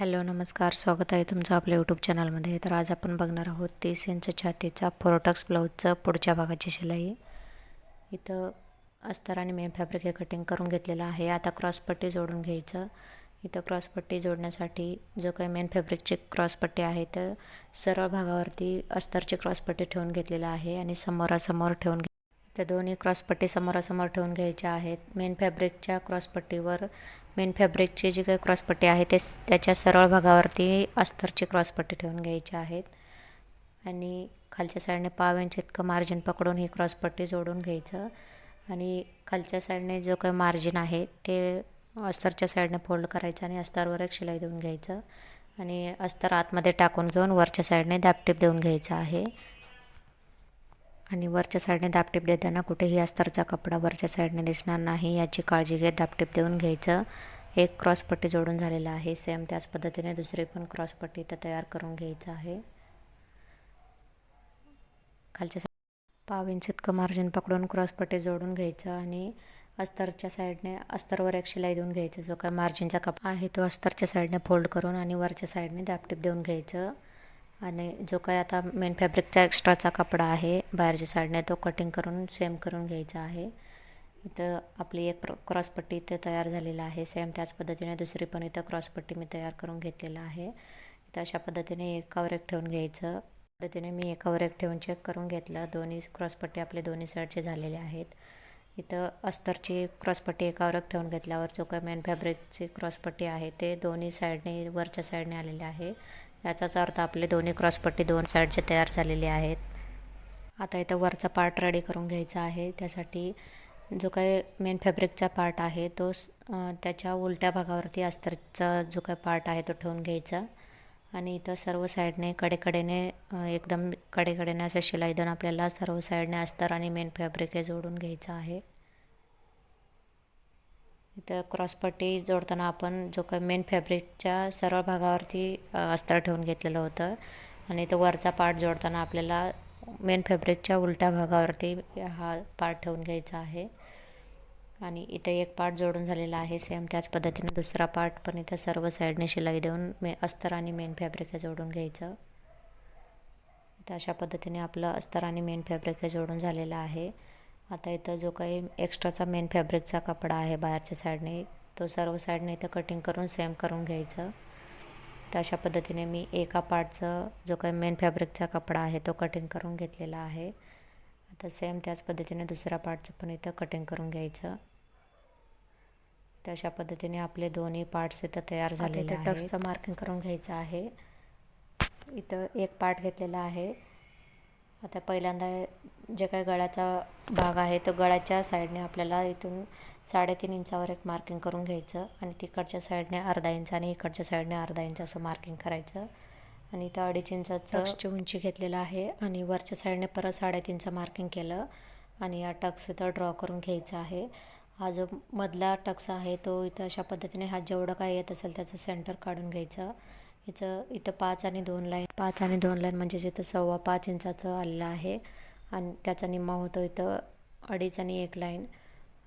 Hello नमस्कार. स्वागत आहे तुमचं आपल्या यूट्यूब चॅनलमध्ये तर आज आपण बघणार आहोत तीस इंच छातीचा फोरोटक्स ब्लाऊजचं पुढच्या भागाची शिलाई. इथं अस्तर आणि मेन फॅब्रिक हे कटिंग करून घेतलेलं आहे. आता क्रॉसपट्टी जोडून घ्यायचं. इथं क्रॉसपट्टी जोडण्यासाठी जो काही मेन फॅब्रिकची क्रॉसपट्टी आहे तर सरळ भागावरती अस्तरची क्रॉसपट्टी ठेवून घेतलेलं आहे आणि समोरासमोर ठेवून घे इथं दोन्ही क्रॉसपट्टी समोरासमोर ठेवून घ्यायच्या आहेत. मेन फॅब्रिकच्या क्रॉसपट्टीवर मेन फॅब्रिकची जी काही क्रॉसपट्टी आहे ते त्याच्या सरळ भागावरती अस्तरची क्रॉसपट्टी ठेवून घ्यायची आहेत. आणि खालच्या साईडने पाव इंच इतकं मार्जिन पकडून ही क्रॉसपट्टी जोडून घ्यायचं. आणि खालच्या साईडने जो काही मार्जिन आहे ते अस्तरच्या साईडने फोल्ड करायचं आणि अस्तरवर एक शिलाई देऊन घ्यायचं. आणि अस्तर आतमध्ये टाकून घेऊन वरच्या साईडने दापटीप देऊन घ्यायचं आहे. आणि वरच्या साईडने दापटीप देताना कुठेही अस्तरचा कपडा वरच्या साईडने दिसणार नाही याची काळजी घेत दापटीप देऊन घ्यायचं. एक क्रॉसपट्टी जोडून झालेलं आहे. सेम त्याच पद्धतीने दुसरी पण क्रॉसपट्टी इथं तयार करून घ्यायचं आहे. खालच्या पाव इंच इतकं मार्जिन पकडून क्रॉसपट्टी जोडून घ्यायचं आणि अस्तरच्या साईडने अस्तरवर एक शिलाई देऊन घ्यायचं. जो काय मार्जिनचा कपडा आहे तो अस्तरच्या साईडने फोल्ड करून आणि वरच्या साईडने दापटीप देऊन घ्यायचं. आणि जो काय आता मेन फॅब्रिकचा एक्स्ट्राचा कपडा आहे बाहेरच्या साईडने तो कटिंग करून सेम करून घ्यायचा आहे. इथं आपली एक क्रॉसपट्टी इथे तयार झालेला आहे. सेम त्याच पद्धतीने दुसरी पण इथं क्रॉसपट्टी मी तयार करून घेतलेला आहे. इथं अशा पद्धतीने एकावर एक ठेवून घ्यायचं. पद्धतीने मी एकावर एक ठेवून चेक करून घेतलं. दोन्ही क्रॉसपट्टी आपले दोन्ही साईडचे झालेले आहेत. इथं अस्तरची क्रॉसपट्टी एकावर एक ठेवून घेतल्यावर जो काय मेन फॅब्रिकची क्रॉसपट्टी आहे ते दोन्ही साईडने वरच्या साईडने आलेले आहे. याचाच अर्थ आपले दोन्ही क्रॉसपट्टी दोन साईडचे तयार झालेले आहेत. आता इथं वरचा पार्ट रेडी करून घ्यायचा आहे. त्यासाठी जो काही मेन फॅब्रिकचा पार्ट आहे तो त्याच्या उलट्या भागावरती अस्तरचा जो काही पार्ट आहे तो ठेवून घ्यायचा. आणि इथं सर्व साईडने कडेकडेने एकदम कडेकडेने असं शिलाई देऊन आपल्याला सर्व साईडने अस्तर आणि मेन फॅब्रिक हे जोडून घ्यायचं आहे. इथं क्रॉसपट्टी जोडताना आपण जो काही मेन फॅब्रिकच्या सरळ भागावरती अस्तर ठेवून घेतलेलं होतं. आणि इथं वरचा पार्ट जोडताना आपल्याला मेन फॅब्रिकच्या उलट्या भागावरती हा पार्ट ठेवून घ्यायचा आहे. आणि इथं एक पार्ट जोडून झालेला आहे सेम त्याच पद्धतीने दुसरा पार्ट पण इथं सर्व साईडने शिलाई देऊन मे अस्तर आणि मेन फॅब्रिक हे जोडून घ्यायचं. इथं अशा पद्धतीने आपलं अस्तर आणि मेन फॅब्रिक हे जोडून झालेलं आहे. आता इथं जो काही एक्स्ट्राचा मेन फॅब्रिकचा कपडा आहे बाहेरच्या साईडने तो सर्व साईडने इथं कटिंग करून सेम करून घ्यायचं. तर अशा पद्धतीने मी एका पार्टचं जो काही मेन फॅब्रिकचा कपडा आहे तो कटिंग करून घेतलेला आहे. आता सेम त्याच पद्धतीने दुसऱ्या पार्टचं पण इथं कटिंग करून घ्यायचं. तर अशा पद्धतीने आपले दोन्ही पार्ट्स इथं तयार झालेले आहेत. टक्सचं मार्किंग करून घ्यायचं आहे. इथं एक पार्ट घेतलेला आहे. आता पहिल्यांदा जे काही गळ्याचा भाग आहे तो गळ्याच्या साईडने आपल्याला इथून साडेतीन इंचावर एक मार्किंग करून घ्यायचं आणि तिकडच्या साईडने अर्धा इंच आणि इकडच्या साईडने अर्धा इंच असं मार्किंग करायचं. आणि इथं अडीच इंचाचं उंची घेतलेलं आहे आणि वरच्या साईडने परत साडेतीनचं मार्किंग केलं आणि या टक्स इथं ड्रॉ करून घ्यायचा आहे. हा जो मधला टक्स आहे तो इथं अशा पद्धतीने हा जेवढं काय येत असेल त्याचं सेंटर काढून घ्यायचं. याचं इथं पाच आणि दोन लाईन. पाच आणि दोन लाईन म्हणजेच इथं सव्वा पाच इंचाचं आलेलं आहे. आणि त्याचा निम्मा होतो इथं अडीच आणि एक लाईन.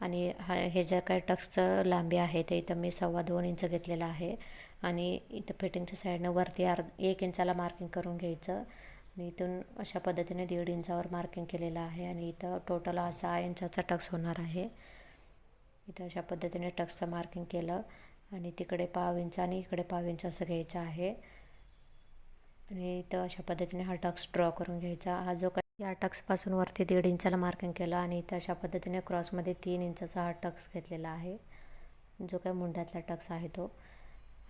आणि हा हे जे काय टक्सचं लांबी आहे ते इथं मी सव्वा दोन इंच घेतलेलं आहे. आणि इथं फिटिंगच्या साईडनं वरती अर्ध एक इंचाला मार्किंग करून घ्यायचं. आणि इथून अशा पद्धतीने दीड इंचावर मार्किंग केलेलं आहे. आणि इथं टोटल हा सहा इंचाचा टक्स होणार आहे. इथं अशा पद्धतीने टक्सचं मार्किंग केलं. आणि तिकडे पाव इंच आणि इकडे पाव इंच असं घ्यायचं आहे. आणि इथं अशा पद्धतीने हा टक्स ड्रॉ करून घ्यायचा. हा जो काही या टक्सपासून वरती दीड इंचाला मार्किंग केलं आणि इथं अशा पद्धतीने क्रॉसमध्ये तीन इंचाचा हा टक्स घेतलेला आहे. जो काही मुंड्यातला टक्स आहे तो.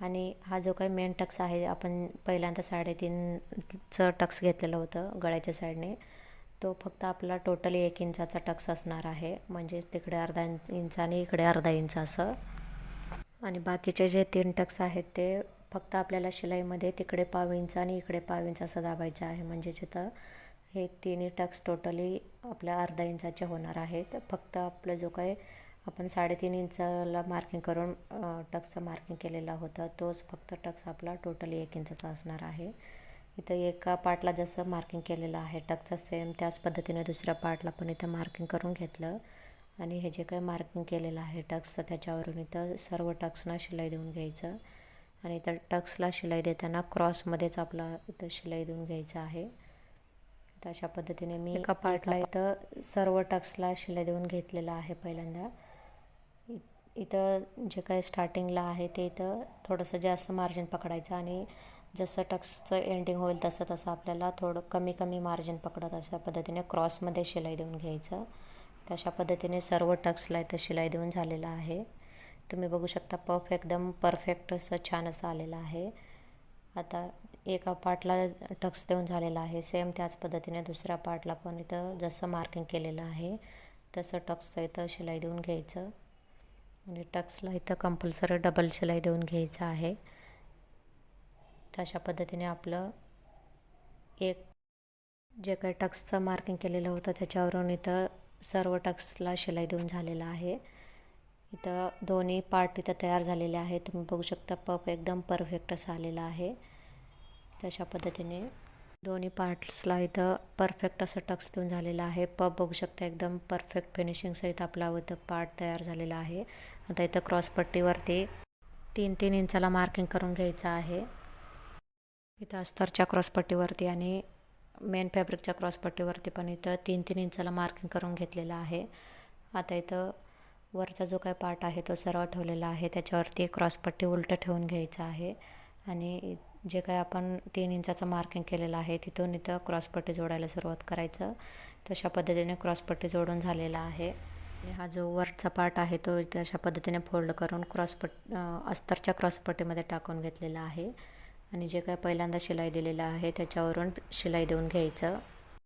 आणि हा जो काही मेन टक्स आहे आपण पहिल्यांदा साडेतीनचं टक्स घेतलेलं होतं गळ्याच्या साईडने. तो फक्त आपला टोटली एक इंचाचा टक्स असणार आहे. म्हणजेच तिकडे अर्धा इंच आणि इकडे अर्धा इंच असं. आणि बाकीचे जे तीन टक्स आहेत ते फक्त आपल्याला शिलाईमध्ये तिकडे पाव इंच आणि इकडे पाव इंच असं दाबायचं आहे. म्हणजेच इथं हे तिन्ही टक्स टोटली आपल्या अर्धा इंचाचे होणार आहेत. फक्त आपलं जो काही आपण साडेतीन इंचाला मार्किंग करून टक्सचं मार्किंग केलेला होतं तोच फक्त टक्स आपला टोटली एक इंचाचा असणार आहे. इथं एका पार्टला जसं मार्किंग केलेलं आहे टक्सचं सेम त्याच पद्धतीने दुसऱ्या पार्टला पण इथं मार्किंग करून घेतलं. आणि हे जे काही मार्किंग केलेलं आहे टक्सचं त्याच्यावरून इथं सर्व टक्सना शिलाई देऊन घ्यायचं. आणि इथं टक्सला शिलाई देताना क्रॉसमध्येच आपला इथं शिलाई देऊन घ्यायचं आहे. तर अशा पद्धतीने मी एका पार्टला इथं सर्व टक्सला शिलाई देऊन घेतलेलं आहे पहिल्यांदा. इ इथं जे काही स्टार्टिंगला आहे ते इथं थोडंसं जास्त मार्जिन पकडायचं आणि जसं टक्सचं एंडिंग होईल तसं तसं आपल्याला थोडं कमी कमी मार्जिन पकडत अशा पद्धतीने क्रॉसमध्ये शिलाई देऊन घ्यायचं. तशा पद्धतीने सर्व टक्सला इथं शिलाई देऊन झालेलं आहे. तुम्ही बघू शकता पफ एकदम परफेक्ट असं छान असं आलेलं आहे. आता एका पार्टला टक्स देऊन झालेला आहे. सेम त्याच पद्धतीने दुसऱ्या पार्टला पण इथं जसं मार्किंग केलेलं आहे तसं टक्सचं इथं शिलाई देऊन घ्यायचं. आणि टक्सला इथं कंपल्सरी डबल शिलाई देऊन घ्यायचं आहे. तशा पद्धतीने आपलं एक जे काही टक्सचं मार्किंग केलेलं होतं त्याच्यावरून इथं सर्व टक्सला शिलाई देऊन झालेला आहे. इथं दोन्ही पार्ट इथं तयार झालेले आहे तुम्ही बघू शकता पप एकदम परफेक्ट असा आलेला आहे. तशा पद्धतीने दोन्ही पार्ट्सला इथं परफेक्ट असं टक्स देऊन झालेलं आहे. पप बघू शकता एकदम परफेक्ट फिनिशिंगसहित आपला इथं पार्ट तयार झालेला आहे. आता इथं क्रॉसपट्टीवरती तीन तीन इंचाला मार्किंग करून घ्यायचं आहे. इथं अस्तरच्या क्रॉसपट्टीवरती आणि मेन फॅब्रिकच्या क्रॉसपट्टीवरती पण इथं तीन तीन इंचाला मार्किंग करून घेतलेलं आहे. आता इथं वरचा जो काही पार्ट आहे तो सरळ ठेवलेला आहे. त्याच्यावरती क्रॉसपट्टी उलटं ठेवून घ्यायचं आहे. आणि जे काही आपण तीन इंचाचं मार्किंग केलेलं आहे तिथून इथं क्रॉसपट्टी जोडायला सुरुवात करायचं. तशा पद्धतीने क्रॉसपट्टी जोडून झालेला आहे. हा जो वरचा पार्ट आहे तो इथं अशा पद्धतीने फोल्ड करून क्रॉसपट अस्तरच्या क्रॉसपट्टीमध्ये टाकून घेतलेला आहे. आणि जे काय पहिल्यांदा शिलाई दिलेलं आहे त्याच्यावरून शिलाई देऊन घ्यायचं.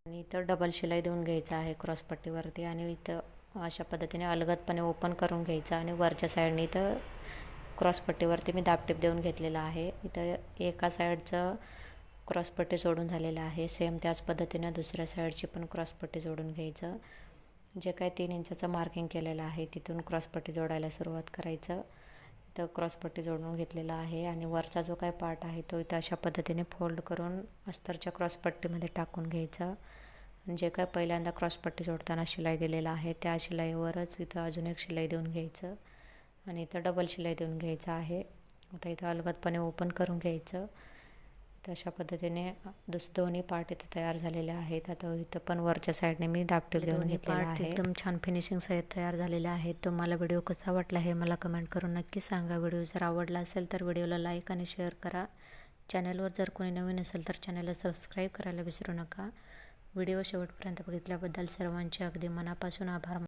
आणि इथं डबल शिलाई देऊन घ्यायचं आहे क्रॉसपट्टीवरती आणि इथं अशा पद्धतीने अलगदपणे ओपन करून घ्यायचं आणि वरच्या साईडने इथं क्रॉसपट्टीवरती मी दाबटीप देऊन घेतलेलं आहे. इथं एका साईडचं क्रॉसपट्टी जोडून झालेलं आहे. सेम त्याच पद्धतीनं दुसऱ्या साईडची पण क्रॉसपट्टी जोडून घ्यायचं. जे काय तीन इंचाचं मार्किंग केलेलं आहे तिथून क्रॉसपट्टी जोडायला सुरुवात करायचं. इथं क्रॉसपट्टी जोडून घेतलेला आहे आणि वरचा जो काही पार्ट आहे तो इथं अशा पद्धतीने फोल्ड करून अस्तरच्या क्रॉसपट्टीमध्ये टाकून घ्यायचं. आणि जे काय पहिल्यांदा क्रॉसपट्टी जोडताना शिलाई दिलेला आहे त्या शिलाईवरच इथं अजून एक शिलाई देऊन घ्यायचं. आणि इथं डबल शिलाई देऊन घ्यायचं आहे. आता इथं अलगदपणे ओपन करून घ्यायचं. इथं अशा पद्धतीने दुस दोन्ही पार्ट इथं तयार झालेले आहेत. आता इथं पण वरच्या साईडने मी दापटीप देऊन घेतलेला आहे. एकदम छान फिनिशिंग सहित तयार झालेले आहेत. तुम्हाला व्हिडिओ कसा वाटला हे मला कमेंट करून नक्की सांगा. व्हिडिओ जर आवडला असेल तर व्हिडिओला लाईक आणि शेअर करा. चॅनलवर जर कोणी नवीन असेल तर चॅनलला सबस्क्राईब करायला विसरू नका. व्हिडिओ शेवटपर्यंत बघितल्याबद्दल सर्वांचे अगदी मनापासून आभार.